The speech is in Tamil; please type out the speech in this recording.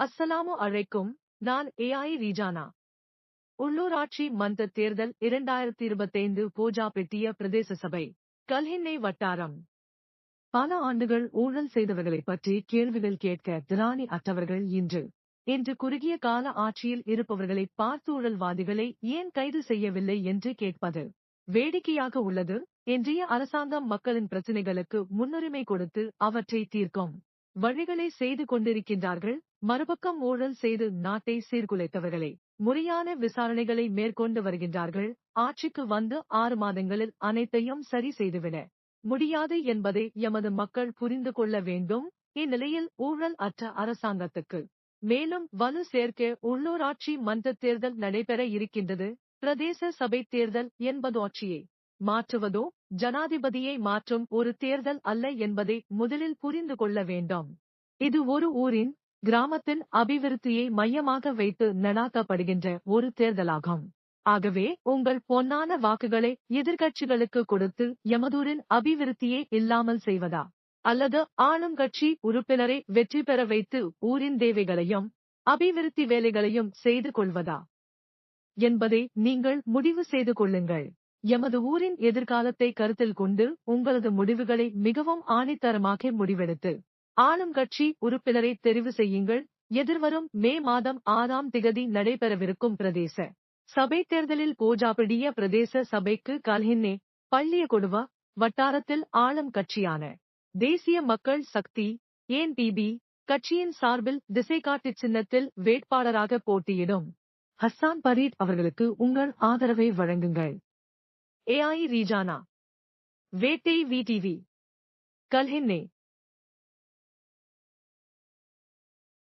அஸ்ஸலாமு அழைக்கும் நான் ஏஐ ரீஜானா. உள்ளூராட்சி மன்ற தேர்தல் இரண்டாயிரத்தி இருபத்தைந்து போஜாபெட்டிய பிரதேச சபை. கல்ஹின்னை வட்டாரம். பல ஆண்டுகள் ஊழல் செய்தவர்களைப் பற்றி கேள்விகள் கேட்க திராணி அற்றவர்கள் இன்று. இன்று குறுகிய கால ஆட்சியில் இருப்பவர்களை பார்த்தூழல்வாதிகளை ஏன் கைது செய்யவில்லை என்று கேட்பது. வேடிக்கையாக உள்ளது. இன்றைய அரசாங்கம் மக்களின் பிரச்சினைகளுக்கு முன்னுரிமை கொடுத்து அவற்றை தீர்க்கும். வழிகளை செய்து கொண்டிருக்கின்றார்கள். மறுபக்கம் ஊழல் செய்து நாட்டை சீர்குலைத்தவர்களை முறையான விசாரணைகளை மேற்கொண்டு வருகின்றார்கள். ஆட்சிக்கு வந்து ஆறு மாதங்களில் அனைத்தையும் சரி செய்துவிட முடியாது என்பதை எமது மக்கள் புரிந்து கொள்ள வேண்டும். இந்நிலையில் ஊழல் அற்ற அரசாங்கத்துக்கு மேலும் வலு சேர்க்க உள்ளூராட்சி மன்ற தேர்தல் நடைபெற இருக்கின்றது. பிரதேச சபை தேர்தல் என்பது ஆட்சியை மாற்றுவதோ ஜனாதிபதியை மாற்றும் ஒரு தேர்தல் அல்ல என்பதை முதலில் புரிந்து கொள்ள வேண்டும். இது ஒரு ஊரின் கிராமத்தின் அபிவிருத்தியை மையமாக வைத்து நடாத்தப்படுகின்ற ஒரு தேர்தலாகும். ஆகவே உங்கள் பொன்னான வாக்குகளை எதிர்கட்சிகளுக்கு கொடுத்து எமதூரின் அபிவிருத்தியே இல்லாமல் செய்வதா? அல்லது ஆளும் கட்சி உறுப்பினரை வெற்றி பெற வைத்து ஊரின் தேவைகளையும் அபிவிருத்தி வேலைகளையும் செய்து கொள்வதா? என்பதை நீங்கள் முடிவு செய்து கொள்ளுங்கள். எமது ஊரின் எதிர்காலத்தை கருத்தில் கொண்டு உங்களது முடிவுகளை மிகவும் ஆணித்தரமாக முடிவெடுத்து ஆளும் கட்சி உறுப்பினரை தெரிவு செய்யுங்கள். எதிர்வரும் மே மாதம் ஆறாம் திகதி நடைபெறவிருக்கும் பிரதேச சபை தேர்தலில் போஜாபிடிய பிரதேச சபைக்கு கல்ஹின்னே பள்ளிய கொடுவ வட்டாரத்தில் ஆளும் கட்சியான தேசிய மக்கள் சக்தி ஏன் பிபி கட்சியின் சார்பில் திசைகாட்டி சின்னத்தில் வேட்பாளராக போட்டியிடும். ஹஸ்ஸான் பரீத் அவர்களுக்கு உங்கள் ஆதரவை வழங்குங்கள். ஏஐ ரீஜானா. வேட்டை விடிவி கல்ஹின்னே.